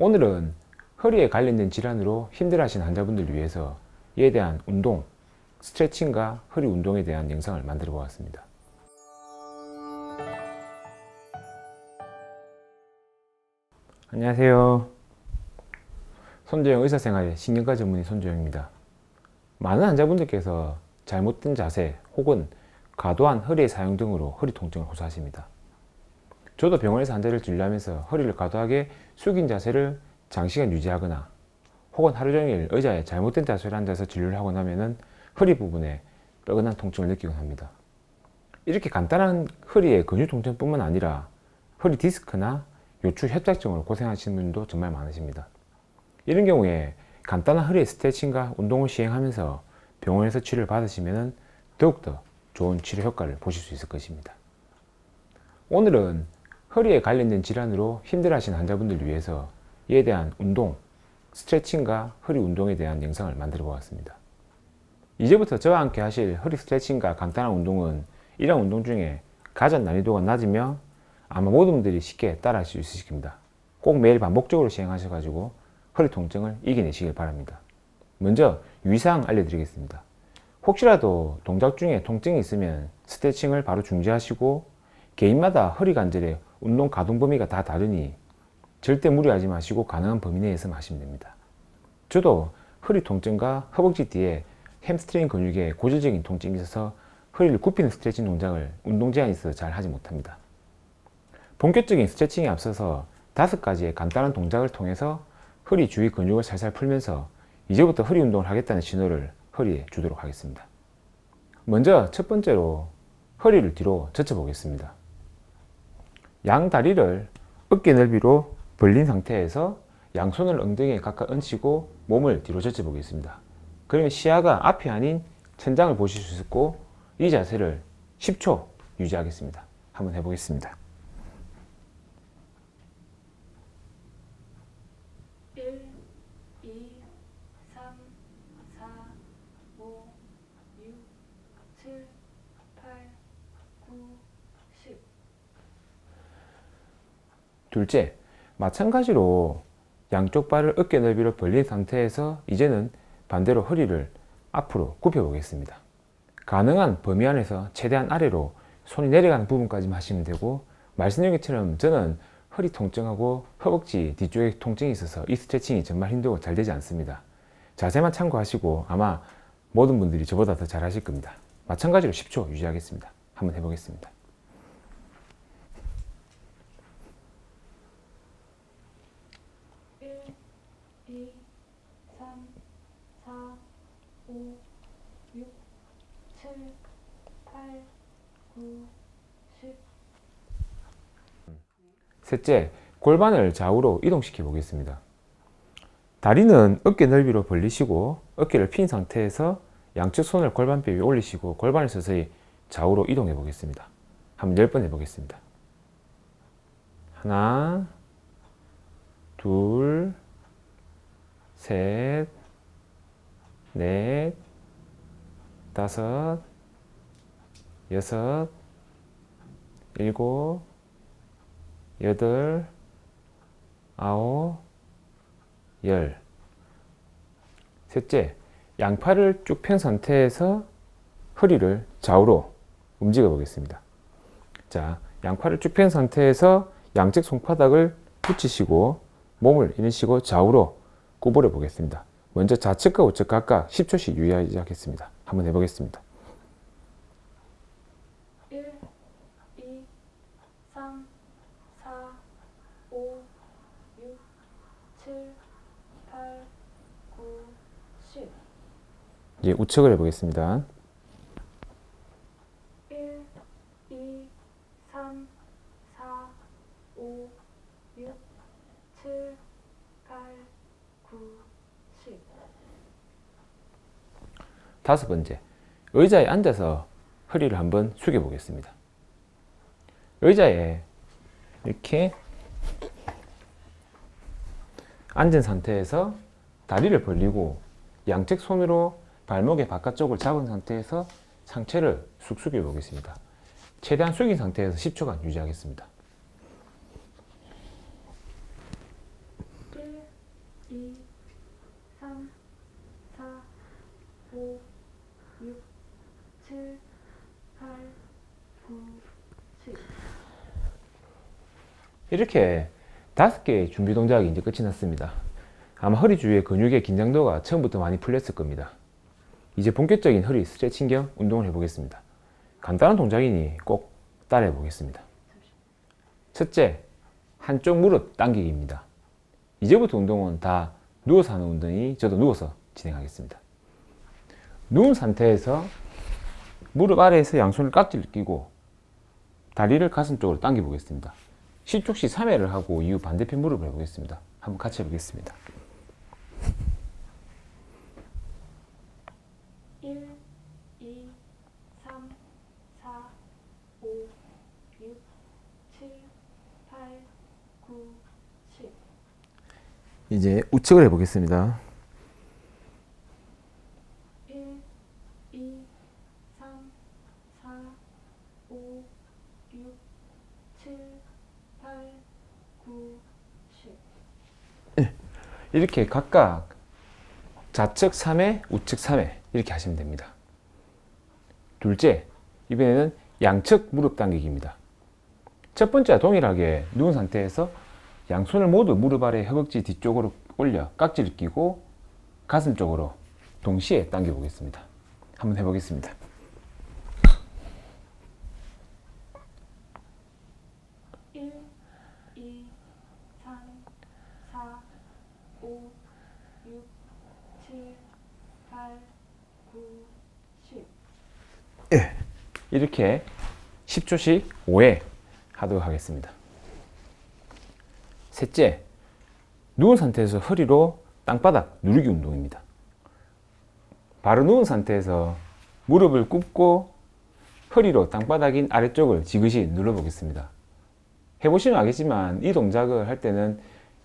오늘은 허리에 관련된 질환으로 힘들어하시는 환자분들을 위해서 이에 대한 운동, 스트레칭과 허리 운동에 대한 영상을 만들어 보았습니다. 안녕하세요. 손조영 의사생활의 신경과 전문의 손조영입니다. 많은 환자분들께서 잘못된 자세 혹은 과도한 허리의 사용 등으로 허리 통증을 호소하십니다. 저도 병원에서 환자를 진료하면서 허리를 과도하게 숙인 자세를 장시간 유지하거나 혹은 하루 종일 의자에 잘못된 자세로 앉아서 진료를 하고 나면은 허리 부분에 뻐근한 통증을 느끼곤 합니다. 이렇게 간단한 허리의 근육 통증뿐만 아니라 허리 디스크나 요추 협착증으로 고생하시는 분도 정말 많으십니다. 이런 경우에 간단한 허리 스트레칭과 운동을 시행하면서 병원에서 치료를 받으시면 더욱더 좋은 치료 효과를 보실 수 있을 것입니다. 오늘은 허리에 관련된 질환으로 힘들어하시는 환자분들을 위해서 이에 대한 운동, 스트레칭과 허리 운동에 대한 영상을 만들어 보았습니다. 이제부터 저와 함께 하실 허리 스트레칭과 간단한 운동은 이러한 운동 중에 가장 난이도가 낮으며 아마 모든 분들이 쉽게 따라 할수 있으실 겁니다. 꼭 매일 반복적으로 시행하셔가지고 허리 통증을 이겨내시길 바랍니다. 먼저 유의사항 알려드리겠습니다. 혹시라도 동작 중에 통증이 있으면 스트레칭을 바로 중지하시고 개인마다 허리 관절의 운동 가동 범위가 다 다르니 절대 무리하지 마시고 가능한 범위 내에서 하시면 됩니다. 저도 허리 통증과 허벅지 뒤에 햄스트링 근육에 고질적인 통증이 있어서 허리를 굽히는 스트레칭 동작을 운동 제한이 있어서 잘 하지 못합니다. 본격적인 스트레칭에 앞서서 다섯 가지의 간단한 동작을 통해서 허리 주위 근육을 살살 풀면서 이제부터 허리 운동을 하겠다는 신호를 허리에 주도록 하겠습니다. 먼저 첫 번째로 허리를 뒤로 젖혀 보겠습니다. 양 다리를 어깨 넓이로 벌린 상태에서 양손을 엉덩이에 가까이 얹히고 몸을 뒤로 젖혀 보겠습니다. 그러면 시야가 앞이 아닌 천장을 보실 수 있고 이 자세를 10초 유지하겠습니다. 한번 해보겠습니다. 1, 2, 3, 4, 5, 6, 7, 8, 9, 10. 둘째, 마찬가지로 양쪽 발을 어깨 넓이로 벌린 상태에서 이제는 반대로 허리를 앞으로 굽혀 보겠습니다. 가능한 범위 안에서 최대한 아래로 손이 내려가는 부분까지만 하시면 되고 말씀드린 것처럼 저는 허리 통증하고 허벅지 뒤쪽에 통증이 있어서 이 스트레칭이 정말 힘들고 잘 되지 않습니다. 자세만 참고하시고 아마 모든 분들이 저보다 더 잘 하실 겁니다. 마찬가지로 10초 유지하겠습니다. 한번 해보겠습니다. 1, 2, 3, 4, 5, 6, 7, 8, 9, 10. 셋째, 골반을 좌우로 이동시켜 보겠습니다. 다리는 어깨 넓이로 벌리시고 어깨를 핀 상태에서 양측 손을 골반뼈 위에 올리시고 골반을 서서히 좌우로 이동해 보겠습니다. 한번 10번 해보겠습니다. 하나, 둘, 셋, 넷, 다섯, 여섯, 일곱, 여덟, 아홉, 열. 셋째, 양팔을 쭉 편 상태에서 허리를 좌우로 움직여 보겠습니다. 자, 양팔을 쭉 편 상태에서 양측 손바닥을 붙이시고 몸을 이런 식으로 좌우로 구부려 보겠습니다. 먼저 좌측과 우측 각각 10초씩 유의하겠습니다. 한번 해보겠습니다. 1, 2, 3, 4, 5, 6, 7, 8, 9, 10. 이제 우측을 해보겠습니다. 1, 2, 3, 4, 5, 6, 7, 8, 9, 10. 다섯 번째, 의자에 앉아서 허리를 한번 숙여 보겠습니다. 의자에 이렇게 앉은 상태에서 다리를 벌리고 양측 손으로 발목의 바깥쪽을 잡은 상태에서 상체를 쑥 숙여 보겠습니다. 최대한 숙인 상태에서 10초간 유지하겠습니다. 1, 2, 3, 4, 5, 6, 7, 8, 9, 10. 이렇게 다섯 개의 준비 동작이 이제 끝이 났습니다. 아마 허리 주위의 근육의 긴장도가 처음부터 많이 풀렸을 겁니다. 이제 본격적인 허리 스트레칭 겸 운동을 해보겠습니다. 간단한 동작이니 꼭 따라해 보겠습니다. 첫째, 한쪽 무릎 당기기입니다. 이제부터 운동은 다 누워서 하는 운동이 저도 누워서 진행하겠습니다. 누운 상태에서 무릎 아래에서 양손을 깍지를 끼고 다리를 가슴 쪽으로 당겨 보겠습니다. 10초씩 3회를 하고 이후 반대편 무릎을 해보겠습니다. 한번 같이 해보겠습니다. 1, 2, 3, 4, 5, 6, 7, 8, 9, 10. 이제 우측을 해보겠습니다. 1, 2, 3, 4, 5, 6, 7, 8, 9, 10. 이렇게 각각 좌측 3회, 우측 3회 이렇게 하시면 됩니다. 둘째, 이번에는 양측 무릎 당기기입니다. 첫 번째와 동일하게 누운 상태에서 양손을 모두 무릎 아래 허벅지 뒤쪽으로 올려 깍지를 끼고 가슴 쪽으로 동시에 당겨 보겠습니다. 한번 해보겠습니다. 이렇게 10초씩 5회 하도록 하겠습니다. 셋째, 누운 상태에서 허리로 땅바닥 누르기 운동입니다. 바로 누운 상태에서 무릎을 굽고 허리로 땅바닥인 아래쪽을 지그시 눌러 보겠습니다. 해보시면 알겠지만 이 동작을 할 때는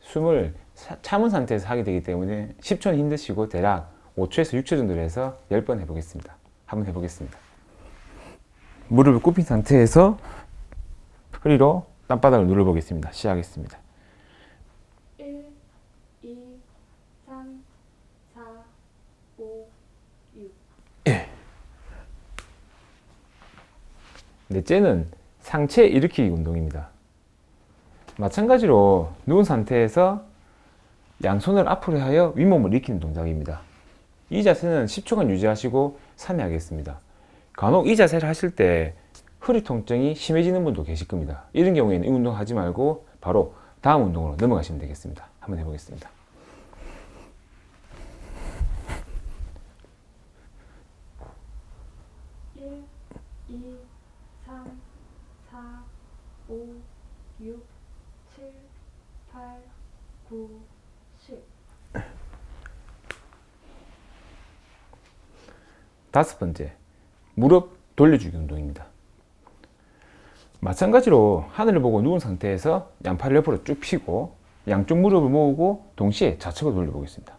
숨을 사- 참은 상태에서 하게 되기 때문에 10초는 힘드시고 대략 5초에서 6초 정도로 해서 10번 해보겠습니다. 한번 해보겠습니다. 무릎을 굽힌 상태에서 허리로 땅바닥을 눌러보겠습니다. 시작하겠습니다. 1, 2, 3, 4, 5, 6. 넷째는 상체 일으키기 운동입니다. 마찬가지로 누운 상태에서 양손을 앞으로 하여 윗몸을 일으키는 동작입니다. 이 자세는 10초간 유지하시고 3회 하겠습니다. 간혹 이 자세를 하실 때 허리 통증이 심해지는 분도 계실 겁니다. 이런 경우에는 이 운동 하지 말고 바로 다음 운동으로 넘어가시면 되겠습니다. 한번 해보겠습니다. 1, 2, 3, 4, 5, 6, 7, 8, 9, 10. 다섯 번째, 무릎 돌려주기 운동입니다. 마찬가지로 하늘을 보고 누운 상태에서 양팔을 옆으로 쭉 펴고 양쪽 무릎을 모으고 동시에 좌측으로 돌려보겠습니다.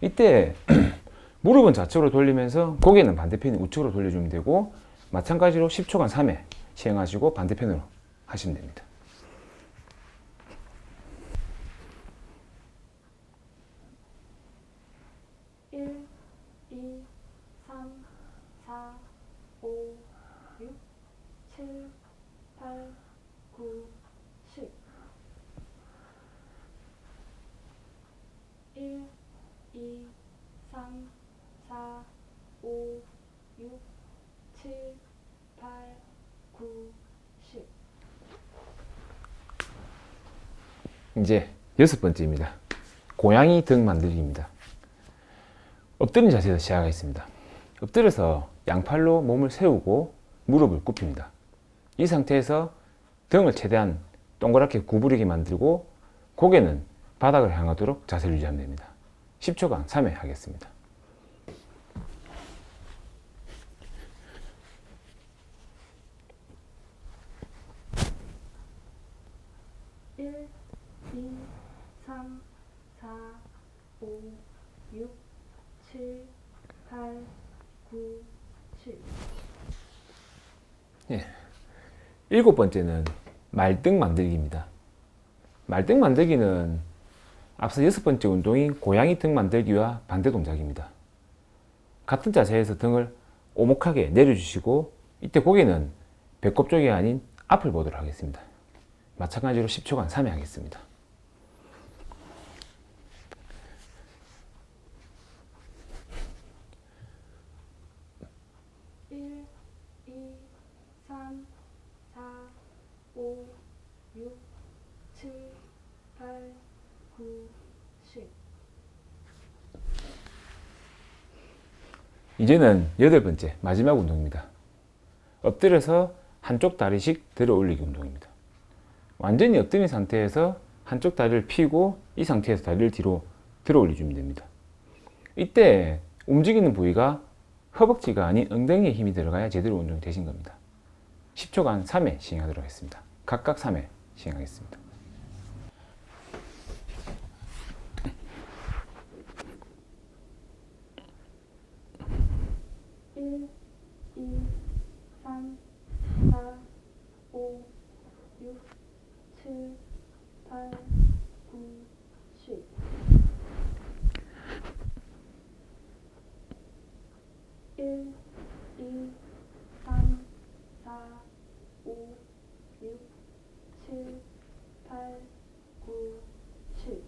이때 무릎은 좌측으로 돌리면서 고개는 반대편 우측으로 돌려주면 되고 마찬가지로 10초간 3회 시행하시고 반대편으로 하시면 됩니다. 일, 이, 삼, 사, 오, 육, 칠, 팔, 구, 십. 일, 이, 삼, 사, 오, 육, 칠, 팔, 구, 십. 이제 여섯 번째입니다. 고양이 등 만들기입니다. 엎드린 자세에서 시작하겠습니다. 엎드려서 양팔로 몸을 세우고 무릎을 굽힙니다. 이 상태에서 등을 최대한 동그랗게 구부리게 만들고 고개는 바닥을 향하도록 자세를 유지하면 됩니다. 10초간 3회 하겠습니다. 일, 이, 삼, 사, 오, 육, 칠, 팔, 구, 십. 일곱 번째는 말등 만들기입니다. 말등 만들기는 앞서 여섯 번째 운동인 고양이 등 만들기와 반대 동작입니다. 같은 자세에서 등을 오목하게 내려주시고 이때 고개는 배꼽 쪽이 아닌 앞을 보도록 하겠습니다. 마찬가지로 10초간 3회 하겠습니다. 1, 2, 3, 4, 5, 6, 7, 8, 9, 10. 이제는 여덟 번째 마지막 운동입니다. 엎드려서 한쪽 다리씩 들어 올리기 운동입니다. 완전히 엎드린 상태에서 한쪽 다리를 펴고 이 상태에서 다리를 뒤로 들어 올려주면 됩니다. 이때 움직이는 부위가 허벅지가 아닌 엉덩이에 힘이 들어가야 제대로 운동이 되신 겁니다. 10초간 3회 시행하도록 하겠습니다. 각각 3회 시행하겠습니다. 1, 2, 3, 4, 5, 6, 7, 8, 9, 10. 일, 이, 삼, 사, 오, 육, 칠, 팔, 구, 칠.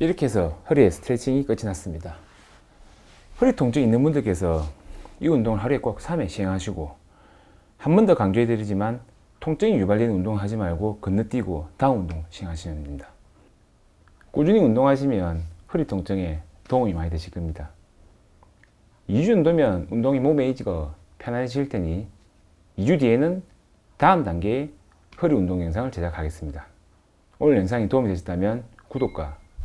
이렇게 해서 허리의 스트레칭이 끝이 났습니다. 허리 통증 있는 분들께서 이 운동을 하루에 꼭 3회 시행하시고 한 번 더 강조해 드리지만 통증이 유발되는 운동 하지 말고 건너뛰고 다음 운동 시행하시면 됩니다. 꾸준히 운동하시면 허리 통증에 도움이 많이 되실 겁니다. 2주 정도면 운동이 몸에 이지가 편안해질 테니 2주 뒤에는 다음 단계의 허리 운동 영상을 제작하겠습니다. 오늘 영상이 도움이 되셨다면 구독과